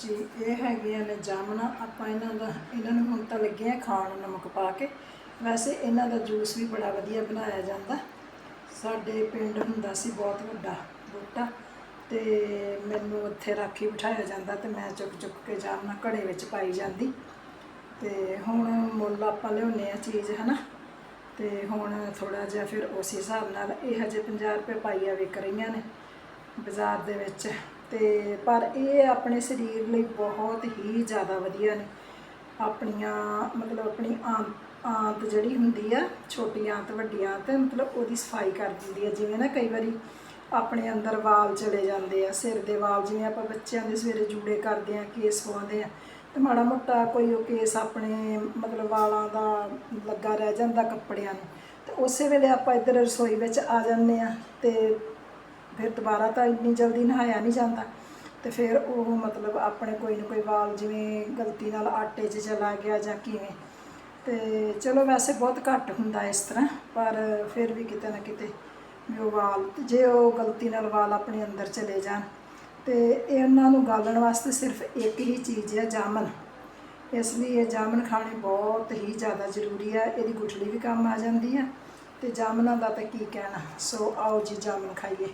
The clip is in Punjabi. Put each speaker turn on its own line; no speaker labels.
ਜੀ, ਇਹ ਹੈਗੀਆਂ ਨੇ ਜਾਮਣਾ। ਆਪਾਂ ਇਹਨਾਂ ਦਾ ਇਹਨਾਂ ਨੂੰ ਹੁਣ ਤਾਂ ਲੱਗੇ ਆ ਖਾਣ ਨਮਕ ਪਾ ਕੇ। ਵੈਸੇ ਇਹਨਾਂ ਦਾ ਜੂਸ ਵੀ ਬੜਾ ਵਧੀਆ ਬਣਾਇਆ ਜਾਂਦਾ। ਸਾਡੇ ਪਿੰਡ ਹੁੰਦਾ ਸੀ ਬਹੁਤ ਵੱਡਾ ਬੂਟਾ ਤੇ ਮੈਨੂੰ ਉੱਥੇ ਰਾਖੀ ਬਿਠਾਇਆ ਜਾਂਦਾ ਤੇ ਮੈਂ ਚੁੱਕ ਚੁੱਕ ਕੇ ਜਾਮਣਾ ਘੜੇ ਵਿੱਚ ਪਾਈ ਜਾਂਦੀ। ਤੇ ਹੁਣ ਮੁੱਲ ਆਪਾਂ ਲਿਆਉਂਦੇ ਆ ਚੀਜ਼, ਹਨਾ? ਤੇ ਹੁਣ ਥੋੜਾ ਜਿਹਾ ਫਿਰ ਉਸ ਹਿਸਾਬ ਨਾਲ ਇਹ ਹਜੇ 50 ਰੁਪਏ ਪਾਈਆ ਵਿਕ ਰਹੀਆਂ ਨੇ ਬਾਜ਼ਾਰ ਦੇ ਵਿੱਚ। ਤੇ ਪਰ ਇਹ ਆਪਣੇ ਸਰੀਰ ਲਈ ਬਹੁਤ ਹੀ ਜ਼ਿਆਦਾ ਵਧੀਆ ਨੇ। ਆਪਣੀਆਂ, ਮਤਲਬ ਆਪਣੀ ਆਂਤ ਆਂਤ ਜਿਹੜੀ ਹੁੰਦੀ ਆ, ਛੋਟੀ ਆਂਤ, ਵੱਡੀ ਆਂਤ, ਮਤਲਬ ਉਹਦੀ ਸਫ਼ਾਈ ਕਰ ਦਿੰਦੀ ਆ। ਜਿਵੇਂ ਨਾ ਕਈ ਵਾਰੀ ਆਪਣੇ ਅੰਦਰ ਵਾਲ ਚਲੇ ਜਾਂਦੇ ਆ, ਸਿਰ ਦੇ ਵਾਲ, ਜਿਵੇਂ ਆਪਾਂ ਬੱਚਿਆਂ ਦੇ ਸਵੇਰੇ ਜੂੜੇ ਕਰਦੇ ਆ, ਕੇਸ ਪਵਾਉਂਦੇ ਆ, ਤੇ ਮਾੜਾ ਮੋਟਾ ਕੋਈ ਉਹ ਕੇਸ ਆਪਣੇ, ਮਤਲਬ ਵਾਲਾਂ ਦਾ ਲੱਗਾ ਰਹਿ ਜਾਂਦਾ ਕੱਪੜਿਆਂ ਨੂੰ। ਤੇ ਉਸੇ ਵੇਲੇ ਆਪਾਂ ਇੱਧਰ ਰਸੋਈ ਵਿੱਚ ਆ ਜਾਂਦੇ ਆ ਤੇ ਫਿਰ ਦੁਬਾਰਾ ਤਾਂ ਇੰਨੀ ਜਲਦੀ ਨਹਾਇਆ ਨਹੀਂ ਜਾਂਦਾ। ਤੇ ਫਿਰ ਉਹ ਮਤਲਬ ਆਪਣੇ ਕੋਈ ਨਾ ਕੋਈ ਵਾਲ ਜਿਵੇਂ ਗਲਤੀ ਨਾਲ ਆਟੇ 'ਚ ਚਲਾ ਗਿਆ ਜਾਂ ਕਿਵੇਂ। ਤੇ ਚਲੋ ਵੈਸੇ ਬਹੁਤ ਘੱਟ ਹੁੰਦਾ ਇਸ ਤਰ੍ਹਾਂ, ਪਰ ਫਿਰ ਵੀ ਕਿਤੇ ਨਾ ਕਿਤੇ ਵੀ ਉਹ ਵਾਲ ਜੇ ਉਹ ਗਲਤੀ ਨਾਲ ਵਾਲ ਆਪਣੇ ਅੰਦਰ ਚਲੇ ਜਾਣ। ਤੇ ਇਹਨਾਂ ਨੂੰ ਗਾਲਣ ਵਾਸਤੇ ਸਿਰਫ ਇੱਕ ਹੀ ਚੀਜ਼ ਹੈ ਜਾਮਨ ਇਸ ਲਈ ਇਹ ਜਾਮਨ ਖਾਣੇ ਬਹੁਤ ਹੀ ਜ਼ਿਆਦਾ ਜ਼ਰੂਰੀ ਹੈ ਇਹਦੀ ਗੁਠਲੀ ਵੀ ਕੰਮ ਆ ਜਾਂਦੀ ਹੈ ਤੇ ਜਾਮਨਾਂ ਦਾ ਤਾਂ ਕੀ ਕਹਿਣਾ। ਸੋ ਆਓ ਜੀ ਜਾਮਨ ਖਾਈਏ।